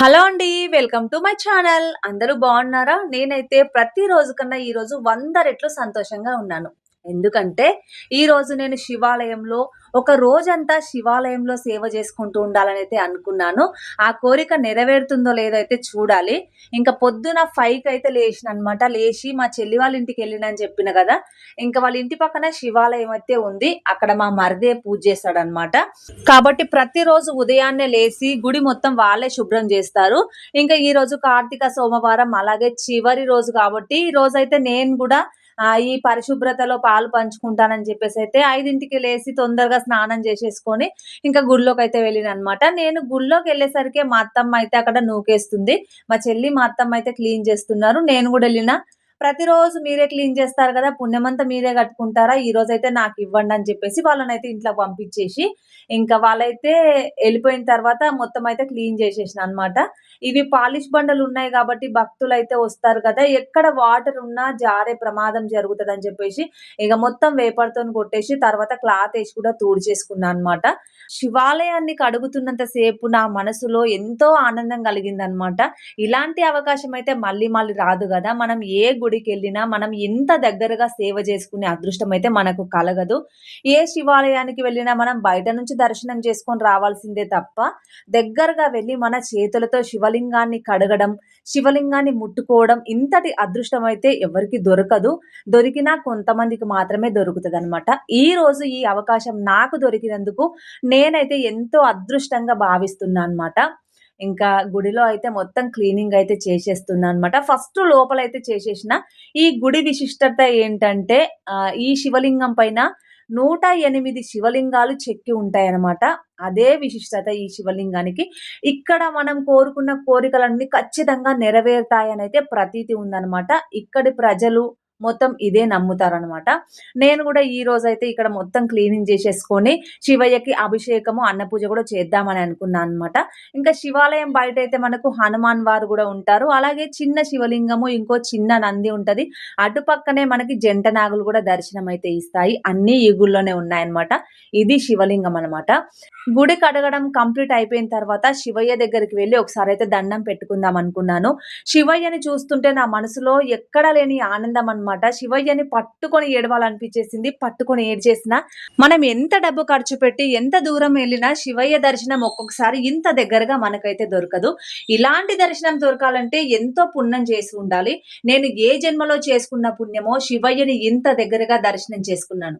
Hello అండి welcome to my channel. అందరూ బాగున్నారా? నేనైతే ప్రతిరోజు కన్నా ఈరోజు వంద రెట్లు సంతోషంగా ఉన్నాను. ఎందుకంటే ఈరోజు నేను శివాలయంలో ఒక రోజంతా శివాలయంలో సేవ చేసుకుంటూ ఉండాలని అయితే అనుకున్నాను. ఆ కోరిక నెరవేరుతుందో లేదో అయితే చూడాలి. ఇంకా పొద్దున ఫైవ్కి అయితే లేచిన అనమాట లేచి మా చెల్లి వాళ్ళ ఇంటికి వెళ్ళినని చెప్పిన కదా ఇంకా వాళ్ళ ఇంటి పక్కన శివాలయం అయితే ఉంది. అక్కడ మా మరిదే పూజ చేస్తాడనమాట. కాబట్టి ప్రతిరోజు ఉదయాన్నే లేచి గుడి మొత్తం వాళ్ళే శుభ్రం చేస్తారు. ఇంకా ఈ రోజు కార్తీక సోమవారం అలాగే చివరి రోజు కాబట్టి ఈ రోజు అయితే నేను కూడా ఈ పరిశుభ్రతలో పాలు పంచుకుంటానని చెప్పేసి అయితే ఐదింటికి లేచి తొందరగా స్నానం చేసేసుకొని ఇంకా గుళ్ళోకి అయితే వెళ్ళిన అనమాట నేను గుళ్ళోకి వెళ్ళేసరికి మా అత్తమ్మ అయితే అక్కడ నూకేస్తుంది. మా చెల్లి మా అత్తమ్మ అయితే క్లీన్ చేస్తున్నారు. నేను కూడా వెళ్ళిన ప్రతిరోజు మీరే క్లీన్ చేస్తారు కదా పుణ్యమంతా మీరే కట్టుకుంటారా? ఈ రోజు అయితే నాకు ఇవ్వండి అని చెప్పేసి వాళ్ళని అయితే ఇంట్లో పంపించేసి ఇంకా వాళ్ళైతే వెళ్ళిపోయిన తర్వాత మొత్తం అయితే క్లీన్ చేసేసిన అనమాట ఇవి పాలిష్ బండలు ఉన్నాయి కాబట్టి భక్తులు అయితే వస్తారు కదా ఎక్కడ వాటర్ ఉన్నా జారే ప్రమాదం జరుగుతుంది అని చెప్పేసి ఇక మొత్తం వేపర్తో కొట్టేసి తర్వాత క్లాత్ వేసి కూడా తూడ్చేసుకున్నా అనమాట శివాలయాన్ని కడుగుతున్నంత సేపు నా మనసులో ఎంతో ఆనందం కలిగింది అనమాట ఇలాంటి అవకాశం అయితే మళ్ళీ మళ్ళీ రాదు కదా. మనం ఏ గుడికి వెళ్ళినా మనం ఎంత దగ్గరగా సేవ చేసుకునే అదృష్టం అయితే మనకు కలగదు. ఏ శివాలయానికి వెళ్ళినా మనం బయట నుంచి దర్శనం చేసుకొని రావాల్సిందే తప్ప దగ్గరగా వెళ్ళి మన చేతులతో శివలింగాన్ని కడగడం శివలింగాన్ని ముట్టుకోవడం ఇంతటి అదృష్టం అయితే ఎవరికి దొరకదు. దొరికినా కొంతమందికి మాత్రమే దొరుకుతుంది అనమాట ఈ రోజు ఈ అవకాశం నాకు దొరికినందుకు నేను నేనైతే ఎంతో అదృష్టంగా భావిస్తున్నాను అనమాట ఇంకా గుడిలో అయితే మొత్తం క్లీనింగ్ అయితే చేసేస్తున్నా అనమాట ఫస్ట్ లోపలైతే చేసేసిన ఈ గుడి విశిష్టత ఏంటంటే ఈ శివలింగం పైన నూట ఎనిమిది శివలింగాలు చెక్కి ఉంటాయన్నమాట. అదే విశిష్టత ఈ శివలింగానికి. ఇక్కడ మనం కోరుకున్న కోరికలన్నీ ఖచ్చితంగా నెరవేరుతాయనైతే అయితే ప్రతీతి ఉందన్నమాట. ఇక్కడి ప్రజలు మొత్తం ఇదే నమ్ముతారనమాట నేను కూడా ఈ రోజు అయితే ఇక్కడ మొత్తం క్లీనింగ్ చేసేసుకొని శివయ్యకి అభిషేకము అన్నపూజ కూడా చేద్దామని అనుకున్నాను అనమాట ఇంకా శివాలయం బయట అయితే మనకు హనుమాన్ వారు కూడా ఉంటారు. అలాగే చిన్న శివలింగము ఇంకో చిన్న నంది ఉంటది. అటుపక్కనే మనకి జంట నాగులు కూడా దర్శనం అయితే ఇస్తాయి. అన్ని ఈ గుళ్ళోనే ఉన్నాయన్నమాట. ఇది శివలింగం అనమాట గుడి కడగడం కంప్లీట్ అయిపోయిన తర్వాత శివయ్య దగ్గరికి వెళ్ళి ఒకసారి అయితే దండం పెట్టుకుందాం అనుకున్నాను. శివయ్యని చూస్తుంటే నా మనసులో ఎక్కడ లేని ఆనందం అన్నమాట. శివయ్యని పట్టుకొని ఏడవాలనిపించేసింది. పట్టుకొని ఏడ్చేసిన. మనం ఎంత డబ్బు ఖర్చు పెట్టి ఎంత దూరం వెళ్ళినా శివయ్య దర్శనం ఒక్కొక్కసారి ఇంత దగ్గరగా మనకైతే దొరకదు. ఇలాంటి దర్శనం దొరకాలంటే ఎంతో పుణ్యం చేసి ఉండాలి. నేను ఏ జన్మలో చేసుకున్న పుణ్యమో శివయ్యని ఇంత దగ్గరగా దర్శనం చేసుకున్నాను.